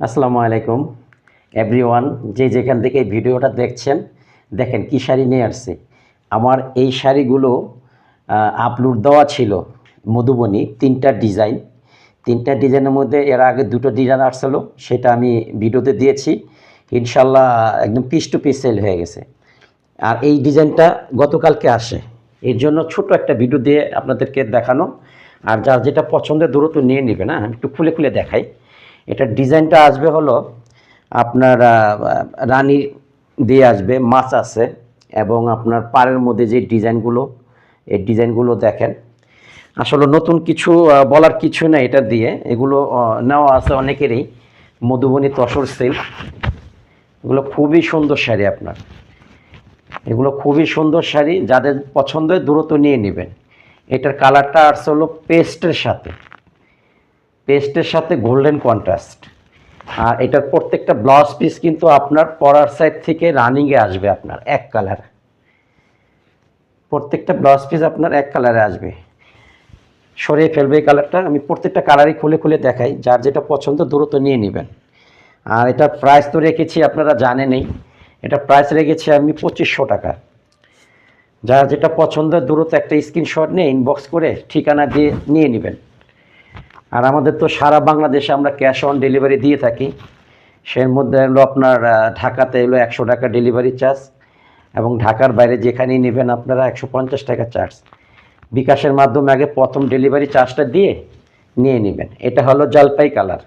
আসসালামু আলাইকুম। এভরিওয়ান যে যেখান থেকে এই ভিডিওটা দেখছেন, দেখেন কী শাড়ি নিয়ে আসছে। আমার এই শাড়িগুলো আপলোড দেওয়া ছিল মধুবনী, তিনটা ডিজাইন তিনটা ডিজাইনের মধ্যে এর আগে দুটো ডিজাইন আসছিল, সেটা আমি ভিডিওতে দিয়েছি। ইনশাল্লাহ একদম পিস টু পিস সেল হয়ে গেছে। আর এই ডিজাইনটা গতকালকে আসে। এর জন্য ছোট একটা ভিডিও দিয়ে আপনাদেরকে দেখানো। আর যার যেটা পছন্দের দূরত্ব নিয়ে নেবে না আমি একটু খুলে খুলে দেখাই। এটার ডিজাইনটা আসবে হলো আপনার রানী দিয়ে আসবে, মাছ আছে এবং আপনার পাড়ের মধ্যে যে ডিজাইনগুলো, এই ডিজাইনগুলো দেখেন। আসলে নতুন কিছু বলার কিছু না এটা দিয়ে। এগুলো নেওয়া আছে অনেকেরই। মধুবনী তসর সিল্ক। এগুলো খুবই সুন্দর শাড়ি আপনার। এগুলো খুবই সুন্দর শাড়ি। যাদের পছন্দের দূরত্ব নিয়ে নেবেন। এটার কালারটা আসছে হলো পেস্টের সাথে। পেস্টের সাথে গোল্ডেন কন্ট্রাস্ট। আর এটার প্রত্যেকটা ব্লাউজ পিস কিন্তু আপনার পরার সাইড থেকে রানিংয়ে আসবে আপনার, এক কালার। প্রত্যেকটা ব্লাউজ পিস আপনার এক কালারে আসবে। সরিয়ে ফেলবে এই কালারটা, আমি প্রত্যেকটা কালারই খুলে খুলে দেখাই, যার যেটা পছন্দ দ্রুত নিয়ে নেবেন। আর এটা প্রাইস তো রেখেছি, আপনারা জানেনই এটা প্রাইস রেখেছি আমি পঁচিশশো টাকা। যার যেটা পছন্দ, দ্রুত একটা স্ক্রিনশট নিয়ে ইনবক্স করে ঠিকানা দিয়ে নিয়ে নেবেন। আর আমাদের তো সারা বাংলাদেশে আমরা ক্যাশ অন ডেলিভারি দিয়ে থাকি। সের মধ্যে হলো আপনার ঢাকাতে হলো একশো টাকা ডেলিভারি চার্জ এবং ঢাকার বাইরে যেখানেই নেবেন আপনারা একশো পঞ্চাশ টাকা চার্জ বিকাশের মাধ্যমে আগে প্রথম ডেলিভারি চার্জটা দিয়ে নিয়ে নেবেন। এটা হলো জলপাই কালার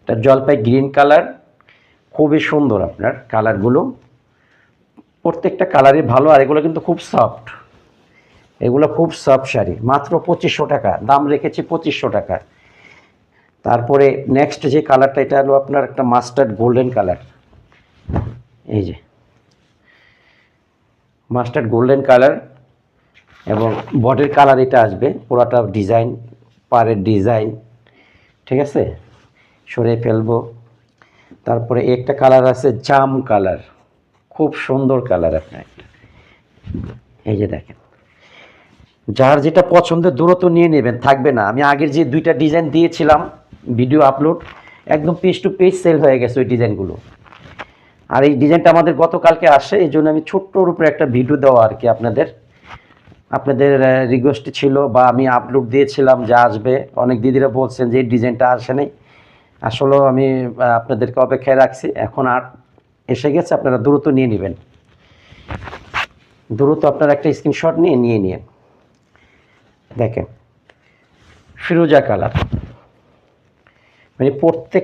এটা জলপাই গ্রিন কালার খুবই সুন্দর আপনার কালারগুলো প্রত্যেকটা কালারই ভালো আর এগুলো কিন্তু খুব সফট এগুলো খুব সফট শাড়ি, মাত্র পঁচিশশো টাকা, দাম রেখেছি পঁচিশশো টাকা। তারপরে নেক্সট যে কালারটা এটা হলো আপনার একটা মাস্টার্ড গোল্ডেন কালার এই যে মাস্টার্ড গোল্ডেন কালার এবং বডির কালার এটা আসবে, পুরাটা ডিজাইন পাড়ের ডিজাইন ঠিক আছে? সরিয়ে ফেলব। তারপরে একটা কালার আছে জাম কালার খুব সুন্দর কালার আপনার। এই যে দেখেন। যার যেটা পছন্দের দূরত্ব নিয়ে নেবেন, থাকবে না। আমি আগের যে দুইটা ডিজাইন দিয়েছিলাম ভিডিও আপলোড একদম পেজ টু পেজ সেল হয়ে গেছে ওই ডিজাইনগুলো আর এই ডিজাইনটা আমাদের গতকালকে আসে, এই জন্য আমি ছোট্টর উপরে একটা ভিডিও দেওয়া আর কি আপনাদের। আপনাদের রিকোয়েস্ট ছিল বা আমি আপলোড দিয়েছিলাম, যে আসবে। অনেক দিদিরা বলছেন যে এই ডিজাইনটা আসে নাই। আসলেও আমি আপনাদেরকে অপেক্ষায় রাখছি। এখন আর এসে গেছে, আপনারা দ্রুত নিয়ে নেবেন। দ্রুত আপনারা একটা স্ক্রিনশট নিয়ে নিয়ে নিন দেখেন ফিরোজা কালার। মানে প্রত্যেক